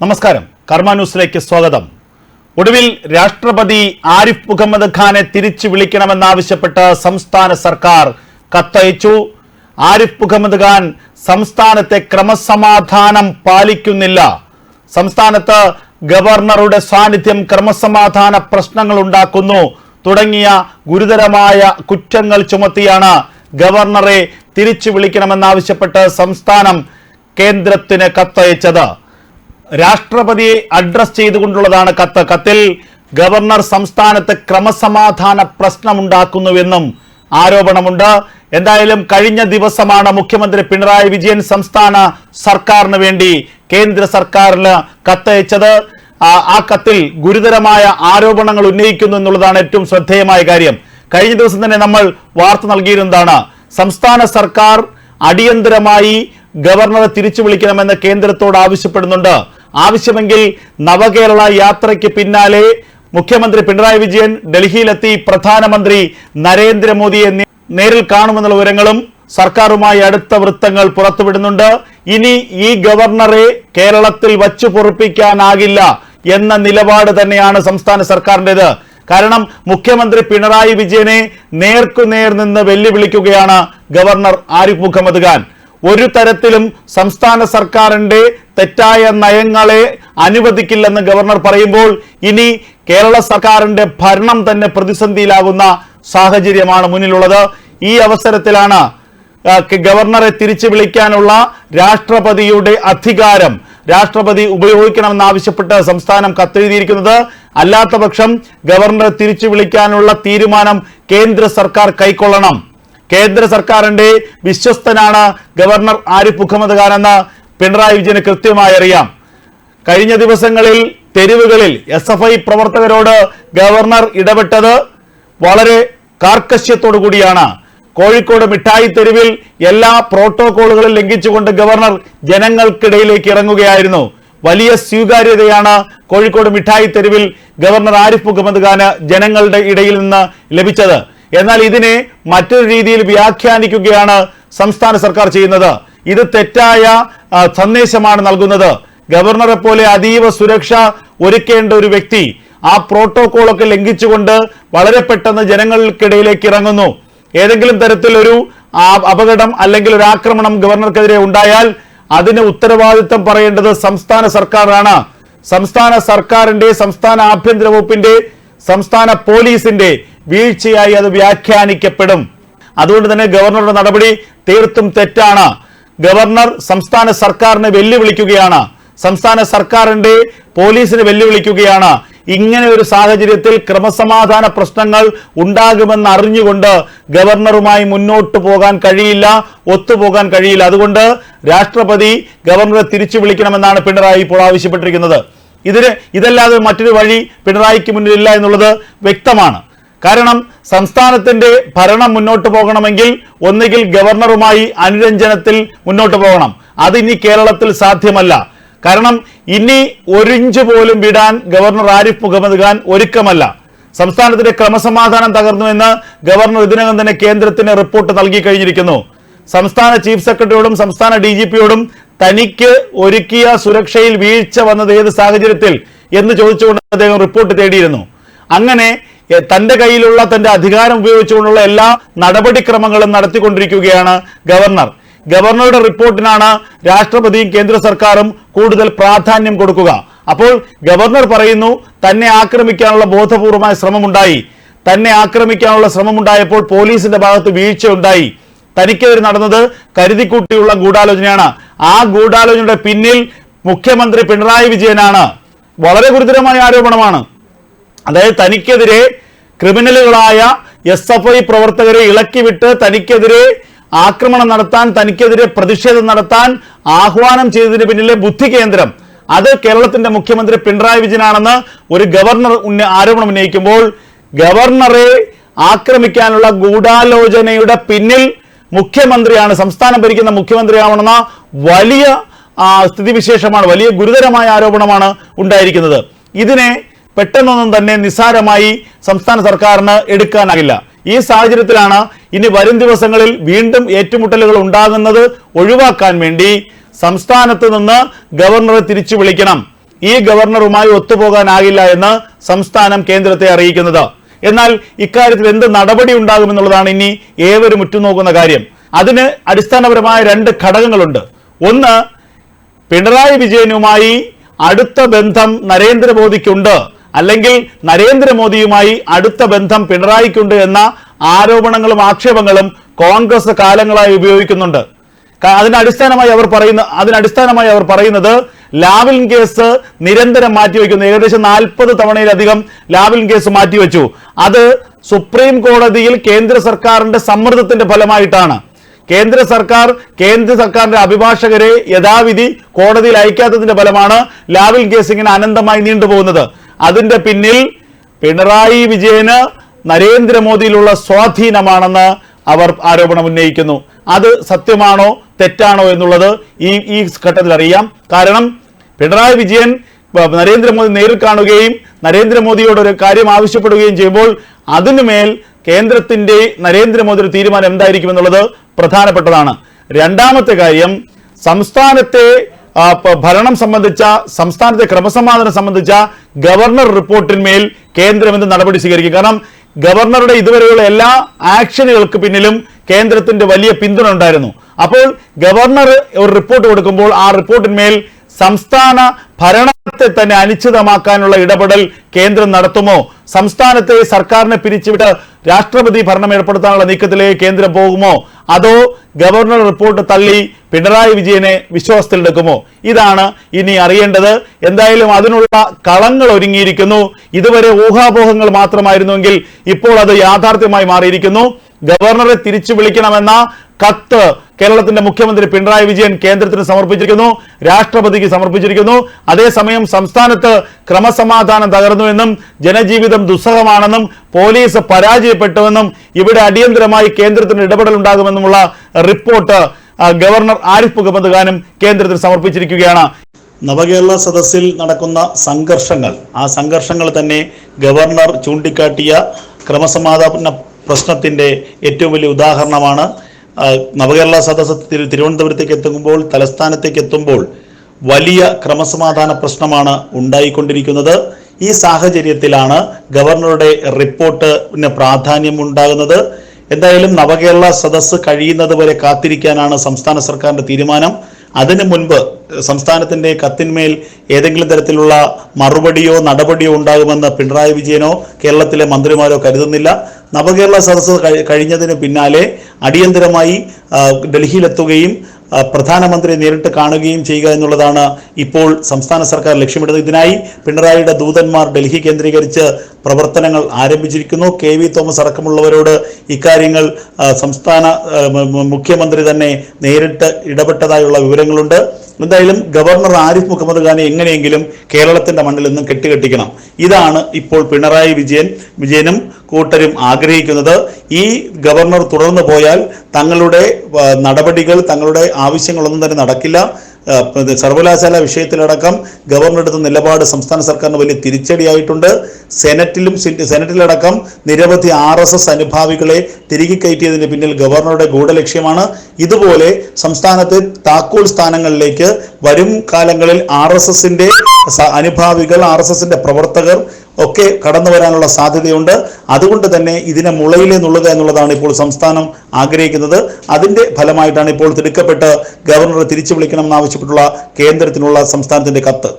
നമസ്കാരം. കർമ്മ ന്യൂസിലേക്ക് സ്വാഗതം. ഒടുവിൽ രാഷ്ട്രപതി ആരിഫ് മുഹമ്മദ് ഖാനെ തിരിച്ചു വിളിക്കണമെന്നാവശ്യപ്പെട്ട് സംസ്ഥാന സർക്കാർ കത്തയച്ചു. ആരിഫ് മുഹമ്മദ് ഖാൻ സംസ്ഥാനത്തെ ക്രമസമാധാനം പാലിക്കുന്നില്ല. സംസ്ഥാനത്ത് ഗവർണറുടെ സാന്നിധ്യം ക്രമസമാധാന പ്രശ്നങ്ങൾ ഉണ്ടാക്കുന്നു. തുടങ്ങിയ ഗുരുതരമായ കുറ്റങ്ങൾ ചുമത്തിയാണ് ഗവർണറെ തിരിച്ചു വിളിക്കണമെന്നാവശ്യപ്പെട്ട് സംസ്ഥാനം കേന്ദ്രത്തിന് കത്തയച്ചത്. രാഷ്ട്രപതിയെ അഡ്രസ് ചെയ്തുകൊണ്ടുള്ളതാണ് കത്ത്. കത്തിൽ ഗവർണർ സംസ്ഥാനത്ത് ക്രമസമാധാന പ്രശ്നമുണ്ടാക്കുന്നുവെന്നും ആരോപണമുണ്ട്. എന്തായാലും കഴിഞ്ഞ ദിവസമാണ് മുഖ്യമന്ത്രി പിണറായി വിജയൻ സംസ്ഥാന സർക്കാരിന് വേണ്ടി കേന്ദ്ര സർക്കാരിന് കത്തയച്ചത്. ആ- കത്തിൽ ഗുരുതരമായ ആരോപണങ്ങൾ ഉന്നയിക്കുന്നു എന്നുള്ളതാണ് ഏറ്റവും ശ്രദ്ധേയമായ കാര്യം. കഴിഞ്ഞ ദിവസം തന്നെ നമ്മൾ വാർത്ത നൽകിയിരുന്നതാണ്. സംസ്ഥാന സർക്കാർ അടിയന്തരമായി ഗവർണറെ തിരിച്ചു വിളിക്കണമെന്ന് കേന്ദ്രത്തോട് ആവശ്യപ്പെടുന്നുണ്ട്. ആവശ്യമെങ്കിൽ നവകേരള യാത്രയ്ക്ക് പിന്നാലെ മുഖ്യമന്ത്രി പിണറായി വിജയൻ ഡൽഹിയിലെത്തി പ്രധാനമന്ത്രി നരേന്ദ്രമോദിയെ നേരിൽ കാണുമെന്നുള്ള വിവരങ്ങളും സർക്കാരുമായി അടുത്ത വൃത്തങ്ങൾ പുറത്തുവിടുന്നുണ്ട്. ഇനി ഈ ഗവർണറെ കേരളത്തിൽ വച്ചു പൊറുപ്പിക്കാനാകില്ല എന്ന നിലപാട് തന്നെയാണ് സംസ്ഥാന സർക്കാരിന്റെത്. കാരണം മുഖ്യമന്ത്രി പിണറായി വിജയനെ നേർക്കുനേർ നിന്ന് വെല്ലുവിളിക്കുകയാണ് ഗവർണർ ആരിഫ് മുഹമ്മദ് ഖാൻ. ഒരു തരത്തിലും സംസ്ഥാന സർക്കാരിന്റെ തെറ്റായ നയങ്ങളെ അനുവദിക്കില്ലെന്ന് ഗവർണർ പറയുമ്പോൾ ഇനി കേരള സർക്കാരിന്റെ ഭരണം തന്നെ പ്രതിസന്ധിയിലാകുന്ന സാഹചര്യമാണ് മുന്നിലുള്ളത്. ഈ അവസരത്തിലാണ് ഗവർണറെ തിരിച്ചു വിളിക്കാനുള്ള രാഷ്ട്രപതിയുടെ അധികാരം രാഷ്ട്രപതി ഉപയോഗിക്കണമെന്നാവശ്യപ്പെട്ട് സംസ്ഥാനം കത്തെഴുതിയിരിക്കുന്നത്. അല്ലാത്ത പക്ഷം ഗവർണറെ തിരിച്ചു വിളിക്കാനുള്ള തീരുമാനം കേന്ദ്ര സർക്കാർ കൈക്കൊള്ളണം. കേന്ദ്ര സർക്കാരിന്റെ വിശ്വസ്തനാണ് ഗവർണർ ആരിഫ് മുഹമ്മദ് ഖാൻ എന്ന് പിണറായി വിജയന് കൃത്യമായി അറിയാം. കഴിഞ്ഞ ദിവസങ്ങളിൽ തെരുവുകളിൽ എസ് എഫ് ഐ പ്രവർത്തകരോട് ഗവർണർ ഇടപെട്ടത് വളരെ കാർക്കശ്യത്തോടു കൂടിയാണ്. കോഴിക്കോട് മിഠായി തെരുവിൽ എല്ലാ പ്രോട്ടോകോളുകളും ലംഘിച്ചുകൊണ്ട് ഗവർണർ ജനങ്ങൾക്കിടയിലേക്ക് ഇറങ്ങുകയായിരുന്നു. വലിയ സ്വീകാര്യതയാണ് കോഴിക്കോട് മിഠായി തെരുവിൽ ഗവർണർ ആരിഫ് മുഹമ്മദ് ഖാന് ജനങ്ങളുടെ ഇടയിൽ നിന്ന് ലഭിച്ചത്. എന്നാൽ ഇതിനെ മറ്റൊരു രീതിയിൽ വ്യാഖ്യാനിക്കുകയാണ് സംസ്ഥാന സർക്കാർ ചെയ്യുന്നത്. ഇത് തെറ്റായ സന്ദേശമാണ് നൽകുന്നത്. ഗവർണറെ പോലെ അതീവ സുരക്ഷ ഒരുക്കേണ്ട ഒരു വ്യക്തി ആ പ്രോട്ടോകോളൊക്കെ ലംഘിച്ചുകൊണ്ട് വളരെ പെട്ടെന്ന് ജനങ്ങൾക്കിടയിലേക്ക് ഇറങ്ങുന്നു. ഏതെങ്കിലും തരത്തിലൊരു ഒരു അപകടം അല്ലെങ്കിൽ ഒരു ആക്രമണം ഗവർണർക്കെതിരെ ഉണ്ടായാൽ അതിന് ഉത്തരവാദിത്തം പറയേണ്ടത് സംസ്ഥാന സർക്കാരാണ്. സംസ്ഥാന സർക്കാരിന്റെ സംസ്ഥാന ആഭ്യന്തര വകുപ്പിന്റെ സംസ്ഥാന പോലീസിന്റെ വീഴ്ചയായി അത് വ്യാഖ്യാനിക്കപ്പെടും. അതുകൊണ്ട് തന്നെ ഗവർണറുടെ നടപടി തീർത്തും തെറ്റാണ്. ഗവർണർ സംസ്ഥാന സർക്കാരിനെ വെല്ലുവിളിക്കുകയാണ്. സംസ്ഥാന സർക്കാരിന്റെ പോലീസിനെ വെല്ലുവിളിക്കുകയാണ്. ഇങ്ങനെ ഒരു സാഹചര്യത്തിൽ ക്രമസമാധാന പ്രശ്നങ്ങൾ ഉണ്ടാകുമെന്ന് അറിഞ്ഞുകൊണ്ട് ഗവർണറുമായി മുന്നോട്ട് പോകാൻ കഴിയില്ല ഒത്തുപോകാൻ കഴിയില്ല. അതുകൊണ്ട് രാഷ്ട്രപതി ഗവർണറെ തിരിച്ചു വിളിക്കണമെന്നാണ് പിണറായി ഇപ്പോൾ ആവശ്യപ്പെട്ടിരിക്കുന്നത്. ഇതിന് ഇതല്ലാതെ മറ്റൊരു വഴി പിണറായിക്ക് മുന്നിലില്ല എന്നുള്ളത് വ്യക്തമാണ്. കാരണം സംസ്ഥാനത്തിന്റെ ഭരണം മുന്നോട്ട് പോകണമെങ്കിൽ ഒന്നുകിൽ ഗവർണറുമായി അനുരഞ്ജനത്തിൽ മുന്നോട്ട് പോകണം. അതിനി കേരളത്തിൽ സാധ്യമല്ല. കാരണം ഇനി ഒരിഞ്ച് പോലും വിടാൻ ഗവർണർ ആരിഫ് മുഹമ്മദ് ഖാൻ ഒരുക്കമല്ല. സംസ്ഥാനത്തിന്റെ ക്രമസമാധാനം തകർന്നുവെന്ന് ഗവർണർ ഇതിനകം തന്നെ കേന്ദ്രത്തിന് റിപ്പോർട്ട് നൽകി കഴിഞ്ഞിരിക്കുന്നു. സംസ്ഥാന ചീഫ് സെക്രട്ടറിയോടും സംസ്ഥാന ഡി ജി പിയോടും തനിക്ക് ഒരുക്കിയ സുരക്ഷയിൽ വീഴ്ച വന്നത് ഏത് സാഹചര്യത്തിൽ എന്ന് ചോദിച്ചുകൊണ്ട് അദ്ദേഹം റിപ്പോർട്ട് തേടിയിരുന്നു. അങ്ങനെ തന്റെ കയ്യിലുള്ള തന്റെ അധികാരം ഉപയോഗിച്ചുകൊണ്ടുള്ള എല്ലാ നടപടിക്രമങ്ങളും നടത്തിക്കൊണ്ടിരിക്കുകയാണ് ഗവർണർ. ഗവർണറുടെ റിപ്പോർട്ടിനാണ് രാഷ്ട്രപതിയും കേന്ദ്ര സർക്കാരും കൂടുതൽ പ്രാധാന്യം കൊടുക്കുക. അപ്പോൾ ഗവർണർ പറയുന്നു തന്നെ ആക്രമിക്കാനുള്ള ബോധപൂർവമായ ശ്രമമുണ്ടായി. തന്നെ ആക്രമിക്കാനുള്ള ശ്രമമുണ്ടായപ്പോൾ പോലീസിന്റെ ഭാഗത്ത് വീഴ്ച ഉണ്ടായി തനിക്കെതിരെ നടന്നത് കരുതിക്കൂട്ടിയുള്ള ഗൂഢാലോചനയാണ്. ആ ഗൂഢാലോചനയുടെ പിന്നിൽ മുഖ്യമന്ത്രി പിണറായി വിജയനാണ്. വളരെ ഗുരുതരമായ ആരോപണമാണ്. അതായത് തനിക്കെതിരെ ക്രിമിനലുകളായ എസ് എഫ് ഐ പ്രവർത്തകരെ ഇളക്കിവിട്ട് തനിക്കെതിരെ ആക്രമണം നടത്താൻ തനിക്കെതിരെ പ്രതിഷേധം നടത്താൻ ആഹ്വാനം ചെയ്തതിന് പിന്നിലെ ബുദ്ധി കേന്ദ്രം. അത് കേരളത്തിന്റെ മുഖ്യമന്ത്രി പിണറായി വിജയനാണെന്ന് ഒരു ഗവർണർ ആരോപണം ഉന്നയിക്കുമ്പോൾ ഗവർണറെ ആക്രമിക്കാനുള്ള ഗൂഢാലോചനയുടെ പിന്നിൽ മുഖ്യമന്ത്രിയാണ് സംസ്ഥാനം ഭരിക്കുന്ന മുഖ്യമന്ത്രിയാവണമെന്ന വലിയ സ്ഥിതിവിശേഷമാണ് വലിയ ഗുരുതരമായ ആരോപണമാണ് ഉണ്ടായിരിക്കുന്നത്. ഇതിനെ പെട്ടെന്നൊന്നും തന്നെ നിസ്സാരമായി സംസ്ഥാന സർക്കാരിന് എടുക്കാനാകില്ല. ഈ സാഹചര്യത്തിലാണ് ഇനി വരും ദിവസങ്ങളിൽ വീണ്ടും ഏറ്റുമുട്ടലുകൾ ഉണ്ടാകുന്നത് ഒഴിവാക്കാൻ വേണ്ടി സംസ്ഥാനത്ത് നിന്ന് ഗവർണറെ തിരിച്ചു വിളിക്കണം. ഈ ഗവർണറുമായി ഒത്തുപോകാനാകില്ല എന്ന് സംസ്ഥാനം കേന്ദ്രത്തെ അറിയിക്കുന്നത്. എന്നാൽ ഇക്കാര്യത്തിൽ എന്ത് നടപടി ഉണ്ടാകുമെന്നുള്ളതാണ് ഇനി ഏവരും ഉറ്റുനോക്കുന്ന കാര്യം. അതിന് അടിസ്ഥാനപരമായ രണ്ട് ഘടകങ്ങളുണ്ട്. ഒന്ന് പിണറായി വിജയനുമായി അടുത്ത ബന്ധം നരേന്ദ്രമോദിക്കുണ്ട്. അല്ലെങ്കിൽ നരേന്ദ്രമോദിയുമായി അടുത്ത ബന്ധം പിണറായിക്കുണ്ട് എന്ന ആരോപണങ്ങളും ആക്ഷേപങ്ങളും കോൺഗ്രസ് കാലങ്ങളായി ഉപയോഗിക്കുന്നുണ്ട്. അതിനടിസ്ഥാനമായി അവർ പറയുന്ന അതിനടിസ്ഥാനമായി അവർ പറയുന്നത് ലാവ്ലിൻ കേസ് നിരന്തരം മാറ്റിവെക്കുന്നു. ഏകദേശം നാൽപ്പത് തവണയിലധികം ലാവ്ലിൻ കേസ് മാറ്റിവെച്ചു. അത് സുപ്രീം കോടതിയിൽ കേന്ദ്ര സർക്കാരിന്റെ സമ്മർദ്ദത്തിന്റെ ഫലമായിട്ടാണ്. കേന്ദ്ര സർക്കാർ കേന്ദ്ര സർക്കാരിന്റെ അഭിഭാഷകരെ യഥാവിധി കോടതിയിൽ അയക്കാത്തതിന്റെ ഫലമാണ് ലാവിൽ കേസ് ഇങ്ങനെ അനന്തമായി നീണ്ടുപോകുന്നത്. അതിന്റെ പിന്നിൽ പിണറായി വിജയന് നരേന്ദ്രമോദിയിലുള്ള സ്വാധീനമാണെന്ന് അവർ ആരോപണം ഉന്നയിക്കുന്നു. അത് സത്യമാണോ? തെറ്റാണോ എന്നുള്ളത് ഈ ഈ ഘട്ടത്തിൽ അറിയാം. കാരണം പിണറായി വിജയൻ നരേന്ദ്രമോദി നേരിൽ കാണുകയും നരേന്ദ്രമോദിയോട് ഒരു കാര്യം ആവശ്യപ്പെടുകയും ചെയ്യുമ്പോൾ അതിനുമേൽ കേന്ദ്രത്തിന്റെ നരേന്ദ്രമോദിയുടെ തീരുമാനം എന്തായിരിക്കും എന്നുള്ളത് പ്രധാനപ്പെട്ടതാണ്. രണ്ടാമത്തെ കാര്യം സംസ്ഥാനത്തെ ഭരണം സംബന്ധിച്ച സംസ്ഥാനത്തെ ക്രമസമാധാനം സംബന്ധിച്ച ഗവർണർ റിപ്പോർട്ടിന്മേൽ കേന്ദ്രം എന്ത് നടപടി സ്വീകരിക്കും? കാരണം ഗവർണറുടെ ഇതുവരെയുള്ള എല്ലാ ആക്ഷനുകൾക്ക് പിന്നിലും കേന്ദ്രത്തിന്റെ വലിയ പിന്തുണ ഉണ്ടായിരുന്നു. അപ്പോൾ ഗവർണർ ഒരു റിപ്പോർട്ട് കൊടുക്കുമ്പോൾ ആ റിപ്പോർട്ടിന്മേൽ സംസ്ഥാന ഭരണത്തെ തന്നെ അനിശ്ചിതമാക്കാനുള്ള ഇടപെടൽ കേന്ദ്രം നടത്തുമോ? സംസ്ഥാനത്തെ സർക്കാരിനെ പിരിച്ചുവിട്ട് രാഷ്ട്രപതി ഭരണം ഏർപ്പെടുത്താനുള്ള നീക്കത്തിലേക്ക് കേന്ദ്രം പോകുമോ? അതോ ഗവർണർ റിപ്പോർട്ട് തള്ളി പിണറായി വിജയനെ വിശ്വാസത്തിലെടുക്കുമോ? ഇതാണ് ഇനി അറിയേണ്ടത്. എന്തായാലും അതിനുള്ള കളങ്ങൾ ഒരുങ്ങിയിരിക്കുന്നു. ഇതുവരെ ഊഹാപോഹങ്ങൾ മാത്രമായിരുന്നുവെങ്കിൽ ഇപ്പോൾ അത് യാഥാർത്ഥ്യമായി മാറിയിരിക്കുന്നു. ഗവർണറെ തിരിച്ചു വിളിക്കണമെന്ന കത്ത് കേരളത്തിന്റെ മുഖ്യമന്ത്രി പിണറായി വിജയൻ കേന്ദ്രത്തിന് സമർപ്പിച്ചിരിക്കുന്നു രാഷ്ട്രപതിക്ക് സമർപ്പിച്ചിരിക്കുന്നു. അതേസമയം സംസ്ഥാനത്ത് ക്രമസമാധാനം തകർന്നുവെന്നും ജനജീവിതം ദുസ്സഹമാണെന്നും പോലീസ് പരാജയപ്പെട്ടുവെന്നും ഇവിടെ അടിയന്തരമായി കേന്ദ്രത്തിന് ഇടപെടൽ ഉണ്ടാകുമെന്നുമുള്ള റിപ്പോർട്ട് ഗവർണർ ആരിഫ് മുഹമ്മദ് ഖാനും കേന്ദ്രത്തിന് സമർപ്പിച്ചിരിക്കുകയാണ്. നവകേരള സദസ്സിൽ നടക്കുന്ന സംഘർഷങ്ങൾ ആ സംഘർഷങ്ങൾ തന്നെ ഗവർണർ ചൂണ്ടിക്കാട്ടിയ ക്രമസമാധാന പ്രശ്നത്തിന്റെ ഏറ്റവും വലിയ ഉദാഹരണമാണ് നവകേരള സദസ്സ് തിരുവനന്തപുരത്തേക്ക് എത്തുമ്പോൾ തലസ്ഥാനത്തേക്ക് എത്തുമ്പോൾ വലിയ ക്രമസമാധാന പ്രശ്നമാണ് ഉണ്ടായിക്കൊണ്ടിരിക്കുന്നത്. ഈ സാഹചര്യത്തിലാണ് ഗവർണറുടെ റിപ്പോർട്ടിന് പ്രാധാന്യം ഉണ്ടാകുന്നത് എന്തായാലും നവകേരള സദസ്സ് കഴിയുന്നത് വരെ കാത്തിരിക്കാനാണ് സംസ്ഥാന സർക്കാരിന്റെ തീരുമാനം. അതിനു മുൻപ് സംസ്ഥാനത്തിന്റെ കത്തിന്മേൽ ഏതെങ്കിലും തരത്തിലുള്ള മറുപടിയോ നടപടിയോ ഉണ്ടാകുമെന്ന് പിണറായി വിജയനോ കേരളത്തിലെ മന്ത്രിമാരോ കരുതുന്നില്ല. നവകേരള സദസ്സ് കഴി- കഴിഞ്ഞതിന് പിന്നാലെ അടിയന്തരമായി ഡൽഹിയിലെത്തുകയും പ്രധാനമന്ത്രി നേരിട്ട് കാണുകയും ചെയ്യുക എന്നുള്ളതാണ് ഇപ്പോൾ സംസ്ഥാന സർക്കാർ ലക്ഷ്യമിടുന്നത്. ഇതിനായി പിണറായിയുടെ ദൂതന്മാർ ഡൽഹി കേന്ദ്രീകരിച്ച് പ്രവർത്തനങ്ങൾ ആരംഭിച്ചിരിക്കുന്നു. കെ വി തോമസ് അടക്കമുള്ളവരോട് ഇക്കാര്യങ്ങൾ സംസ്ഥാന മുഖ്യമന്ത്രി തന്നെ നേരിട്ട് ഇടപെട്ടതായുള്ള വിവരങ്ങളുണ്ട്. എന്തായാലും ഗവർണർ ആരിഫ് മുഹമ്മദ് ഖാനെ എങ്ങനെയെങ്കിലും കേരളത്തിന്റെ മണ്ണിൽ നിന്നും കെട്ടുകെട്ടിക്കണം. ഇതാണ് ഇപ്പോൾ പിണറായി വിജയൻ വിജയനും കൂട്ടരും ആഗ്രഹിക്കുന്നത്. ഈ ഗവർണർ തുടർന്നു പോയാൽ തങ്ങളുടെ നടപടികൾ തങ്ങളുടെ ആവശ്യങ്ങളൊന്നും തന്നെ നടക്കില്ല. സർവകലാശാല വിഷയത്തിലടക്കം ഗവർണർ എടുത്ത നിലപാട് സംസ്ഥാന സർക്കാരിന് വലിയ തിരിച്ചടിയായിട്ടുണ്ട്. സെനറ്റിലും സെനറ്റിലടക്കം നിരവധി ആർ എസ് എസ് അനുഭാവികളെ തിരികെ കയറ്റിയതിന് പിന്നിൽ ഗവർണറുടെ ഗൂഢലക്ഷ്യമാണ്. ഇതുപോലെ സംസ്ഥാനത്തെ താക്കോൽ സ്ഥാനങ്ങളിലേക്ക് വരും കാലങ്ങളിൽ ആർ എസ് അനുഭാവികൾ ആർ എസ് പ്രവർത്തകർ ഒക്കെ കടന്നു വരാനുള്ള സാധ്യതയുണ്ട്. അതുകൊണ്ട് തന്നെ ഇതിനെ മുളയിലെ നുള്ളുക എന്നുള്ളതാണ് ഇപ്പോൾ സംസ്ഥാനം ആഗ്രഹിക്കുന്നത്. അതിന്റെ ഫലമായിട്ടാണ് ഇപ്പോൾ തിടുക്കപ്പെട്ട് ഗവർണറെ തിരിച്ചു വിളിക്കണമെന്നാവശ്യപ്പെട്ടുള്ള കേന്ദ്രത്തിനുള്ള സംസ്ഥാനത്തിന്റെ കത്ത്.